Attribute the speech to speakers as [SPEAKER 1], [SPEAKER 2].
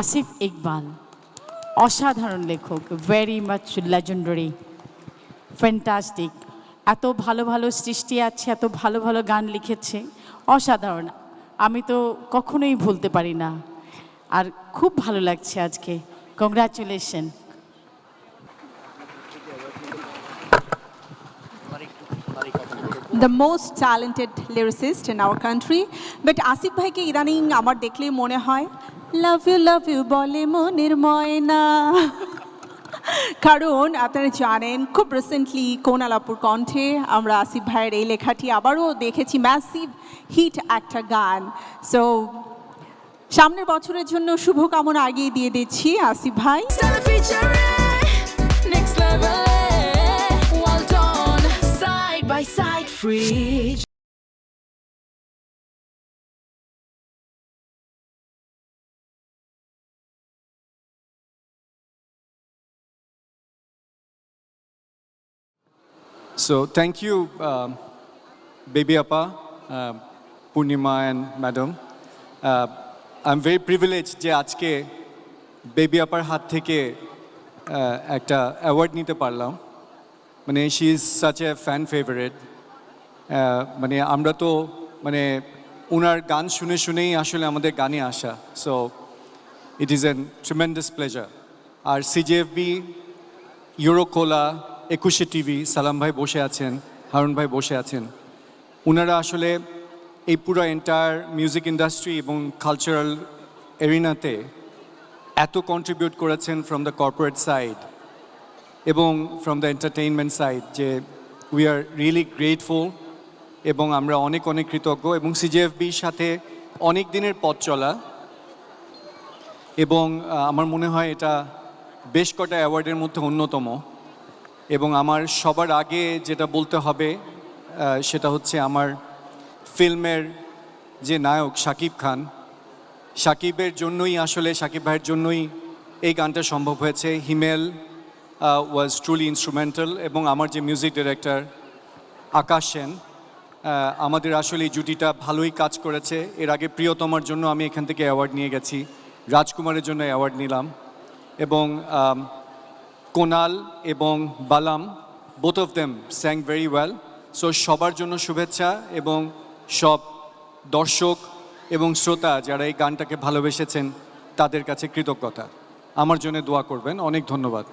[SPEAKER 1] আসিফ ইকবাল, অসাধারণ লেখক very much legendary fantastic এত ভালো ভালো সৃষ্টি আছে, এত ভালো ভালো গান লিখেছে, অসাধারণ, আমি তো কখনোই ভুলতে পারি না, আর খুব ভালো লাগছে আজকে congratulation
[SPEAKER 2] the most talented lyricist in our country but Asif ভাইকে ইদানিং আমার দেখলেই মনে হয় লাভ ইউ লাভ ইউ বলে মনের ময়না কারণ আপনারা জানেন খুব রিসেন্টলি কোনালাপুর কণ্ঠে আমরা আসিফ ভাইয়ের এই লেখাটি আবারও দেখেছি ম্যাসিভ হিট একটা গান সো সামনের বছরের জন্য শুভকামনা আগিয়ে দিয়ে দিচ্ছি আসিফ ভাই
[SPEAKER 3] next level. Well done, side by side, free.
[SPEAKER 4] So thank you, um, Baby Appa, uh, Purnima and Madam. Uh, I'm very privileged যে আজকে বেবি আপার হাত থেকে uh, একটা অ্যাওয়ার্ড নিতে পারলাম। মানে she is such a fan favourite মানে আমরা তো মানে ওনার গান শুনে শুনেই আসলে আমাদের গানে আসা। So it is an tremendous pleasure R CJFB Eurocola Ekushey TV, Salam ভাই বসে আছেন, হারুন ভাই বসে আছেন। ওনারা আসলে এই পুরো এন্টায়ার মিউজিক ইন্ডাস্ট্রি এবং কালচারাল এরিনাতে এত কন্ট্রিবিউট করেছেন ফ্রম দ্য কর্পোরেট সাইড এবং ফ্রম দ্য এন্টারটেইনমেন্ট সাইড যে উই আর রিয়েলি গ্রেটফুল এবং আমরা অনেক অনেক কৃতজ্ঞ এবং সিজিএফবির সাথে অনেক দিনের পথ চলা এবং আমার মনে হয় এটা বেশ কটা অ্যাওয়ার্ডের মধ্যে অন্যতম। এবং আমার সবার আগে যেটা বলতে হবে সেটা হচ্ছে আমার ফিল্মের যে নায়ক সাকিব খান, সাকিবের জন্যই আসলে, সাকিব ভাইয়ের জন্যই এই গানটা সম্ভব হয়েছে। হিমেল ওয়াজ ট্রুলি ইনস্ট্রুমেন্টাল এবং আমার যে মিউজিক ডিরেক্টর আকাশ সেন আমাদের আসলে এই জুটিটা ভালোই কাজ করেছে। এর আগে প্রিয়তমার জন্য আমি এখান থেকে অ্যাওয়ার্ড নিয়ে গেছি, রাজকুমারের জন্য অ্যাওয়ার্ড নিলাম এবং কোনাল এবং Balam both of them sang very well so সবার জন্য শুভেচ্ছা এবং সব দর্শক এবং শ্রোতা যারা এই গানটাকে ভালোবেসেছেন, তাদের কাছে কৃতজ্ঞতা। আমার জন্য দোয়া করবেন। অনেক ধন্যবাদ।